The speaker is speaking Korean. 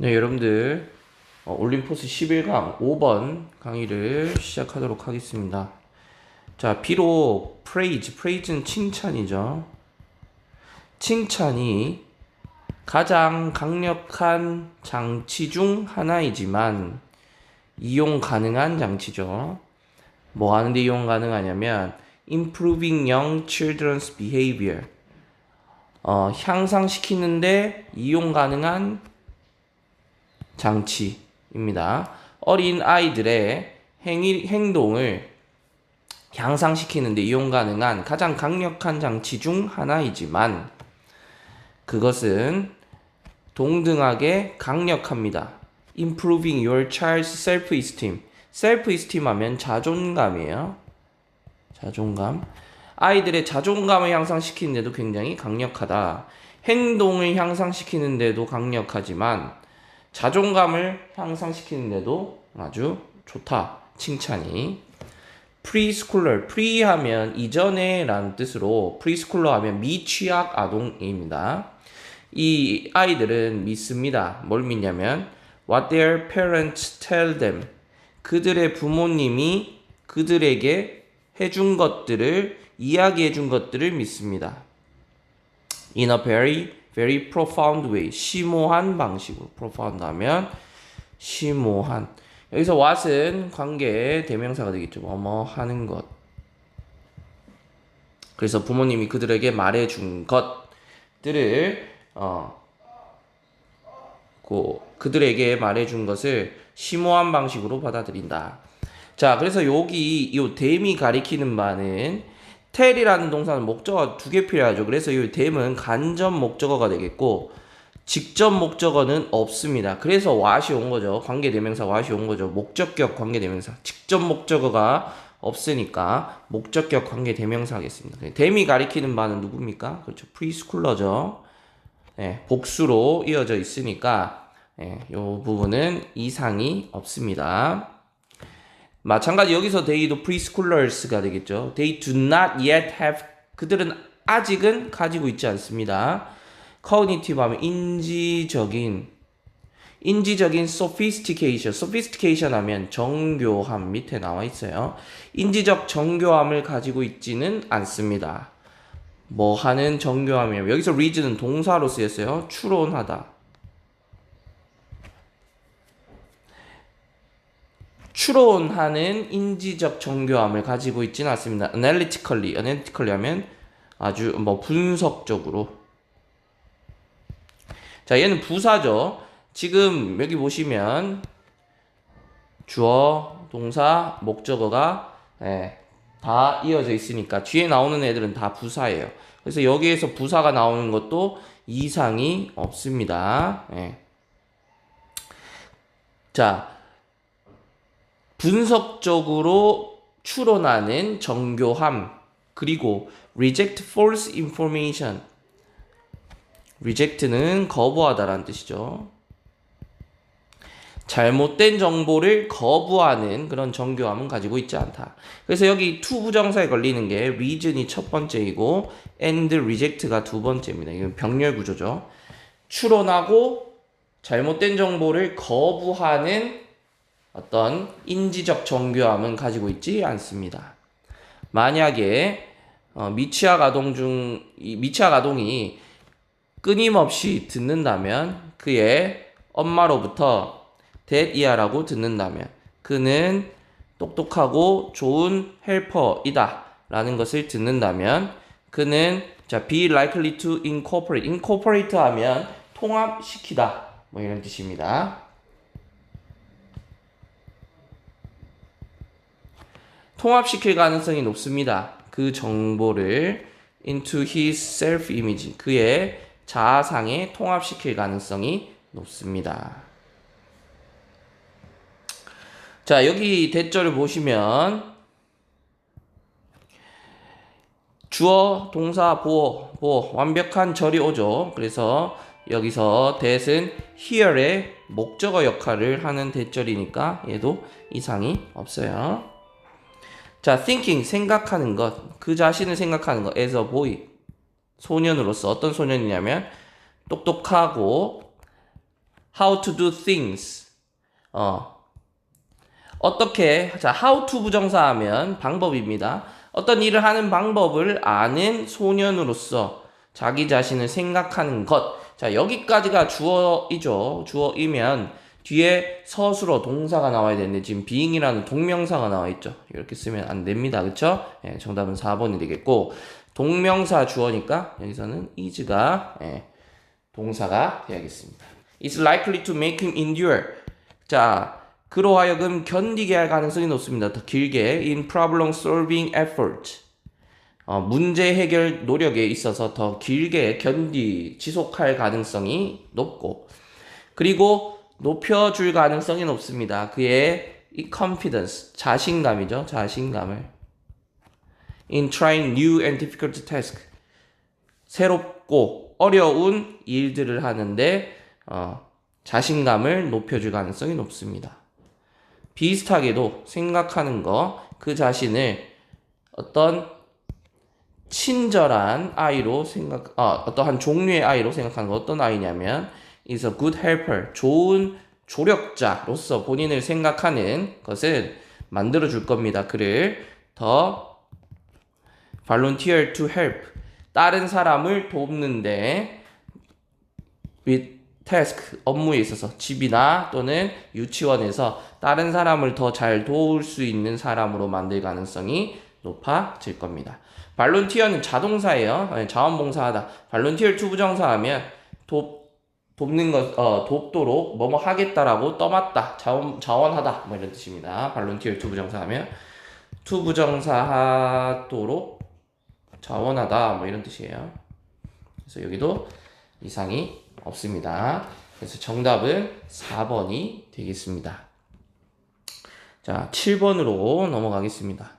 네, 여러분들 어, 올림포스 11강 5번 강의를 시작하도록 하겠습니다. 자, 비록 praise, praise는 칭찬이죠. 칭찬이 가장 강력한 장치 중 하나이지만 이용 가능한 장치죠. 뭐 하는데 이용 가능하냐면 improving young children's behavior 어, 향상시키는데 이용 가능한 장치입니다. 어린 아이들의 행위, 행동을 향상시키는데 이용 가능한 가장 강력한 장치 중 하나이지만 그것은 동등하게 강력합니다. Improving your child's self-esteem. self-esteem 하면 자존감이에요. 자존감. 아이들의 자존감을 향상시키는데도 굉장히 강력하다. 행동을 향상시키는데도 강력하지만 자존감을 향상시키는데도 아주 좋다. 칭찬이. 프리스쿨러, 프리 하면 이전에 라는 뜻으로 프리스쿨러 하면 미취학 아동입니다. 이 아이들은 믿습니다. 뭘 믿냐면 what their parents tell them. 그들의 부모님이 그들에게 해준 것들을 이야기해 준 것들을 믿습니다. In a very very profound way. 심오한 방식으로 profound 하면 심오한. 여기서 what은 관계 대명사가 되겠죠. 뭐뭐 하는 것. 그래서 부모님이 그들에게 말해 준 것들을 어, 그, 그들에게 말해 준 것을 심오한 방식으로 받아들인다. 자, 그래서 여기 이 댐이 가리키는 바는 텔이라는 동사는 목적어가 두개 필요하죠. 그래서 이 댐은 간접 목적어가 되겠고 직접 목적어는 없습니다. 그래서 what이 온 거죠. 관계 대명사 what이 온 거죠. 목적격 관계 대명사. 직접 목적어가 없으니까 목적격 관계 대명사 하겠습니다. 댐이 가리키는 바는 누굽니까? 그렇죠. 프리스쿨러죠. 네, 복수로 이어져 있으니까 네, 이 부분은 이상이 없습니다. 마찬가지 여기서 they도 preschoolers가 되겠죠. They do not yet have 그들은 아직은 가지고 있지 않습니다. cognitive 하면 인지적인 인지적인 sophistication, sophistication 하면 정교함 밑에 나와 있어요. 인지적 정교함을 가지고 있지는 않습니다. 뭐 하는 정교함이면 여기서 reason은 동사로 쓰였어요. 추론하다. 추론하는 인지적 정교함을 가지고 있지는 않습니다. analytically, analytically 하면 아주 뭐 분석적으로. 자, 얘는 부사죠. 지금 여기 보시면 주어, 동사, 목적어가 예, 다 이어져 있으니까 뒤에 나오는 애들은 다 부사예요. 그래서 여기에서 부사가 나오는 것도 이상이 없습니다. 예. 자, 분석적으로 추론하는 정교함 그리고 reject false information reject는 거부하다라는 뜻이죠. 잘못된 정보를 거부하는 그런 정교함은 가지고 있지 않다. 그래서 여기 to 부정사에 걸리는 게 reason이 첫 번째이고 and reject가 두 번째입니다. 이건 병렬 구조죠. 추론하고 잘못된 정보를 거부하는 어떤 인지적 정교함은 가지고 있지 않습니다. 만약에 어, 미취학 아동 중 미취학 아동이 끊임없이 듣는다면 그의 엄마로부터 데이아라고 듣는다면 그는 똑똑하고 좋은 헬퍼이다 라는 것을 듣는다면 그는 자 be likely to incorporate incorporate 하면 통합시키다 뭐 이런 뜻입니다. 통합시킬 가능성이 높습니다. 그 정보를 into his self image 그의 자아상에 통합시킬 가능성이 높습니다. 자, 여기 대절을 보시면 주어, 동사, 보어, 보어 완벽한 절이 오죠. 그래서 여기서 that은 here의 목적어 역할을 하는 대절이니까 얘도 이상이 없어요. 자, thinking 생각하는 것, 그 자신을 생각하는 것, as a boy 소년으로서 어떤 소년이냐면 똑똑하고 how to do things. 어. 어떻게 자 how to 부정사하면 방법입니다. 어떤 일을 하는 방법을 아는 소년으로서 자기 자신을 생각하는 것. 자 여기까지가 주어이죠. 주어이면 뒤에 서술어 동사가 나와야 되는데 지금 being이라는 동명사가 나와 있죠. 이렇게 쓰면 안 됩니다. 그렇죠? 예, 정답은 4번이 되겠고 동명사 주어니까 여기서는 is가 예, 동사가 되야겠습니다. It's likely to make him endure. 자, 그로 하여금 견디게 할 가능성이 높습니다. 더 길게 in problem solving effort. 어, 문제 해결 노력에 있어서 더 길게 견디 지속할 가능성이 높고 그리고 높여줄 가능성이 높습니다. 그의 이 confidence 자신감이죠. 자신감을 in trying new and difficult task 새롭고 어려운 일들을 하는데 어, 자신감을 높여줄 가능성이 높습니다. 비슷하게도 생각하는 거 그 자신을 어떤 친절한 아이로 생각, 어, 어떠한 종류의 아이로 생각하는 거 어떤 아이냐면 is a good helper, 좋은 조력자로서 본인을 생각하는 것은 만들어 줄 겁니다. 그를 더 volunteer to help, 다른 사람을 돕는데 with task 업무에 있어서 집이나 또는 유치원에서 다른 사람을 더 잘 도울 수 있는 사람으로 만들 가능성이 높아질 겁니다. 발론티어는 자동사예요. 아니, 자원봉사하다. 발론티어 투부정사하면 돕 돕는 것, 어, 돕도록 뭐뭐 하겠다라고 떠맡다, 자원, 자원하다, 뭐 이런 뜻입니다. 발론티어 투부정사 하면 투부정사 하도록 자원하다, 뭐 이런 뜻이에요. 그래서 여기도 이상이 없습니다. 그래서 정답은 4번이 되겠습니다. 자, 7번으로 넘어가겠습니다.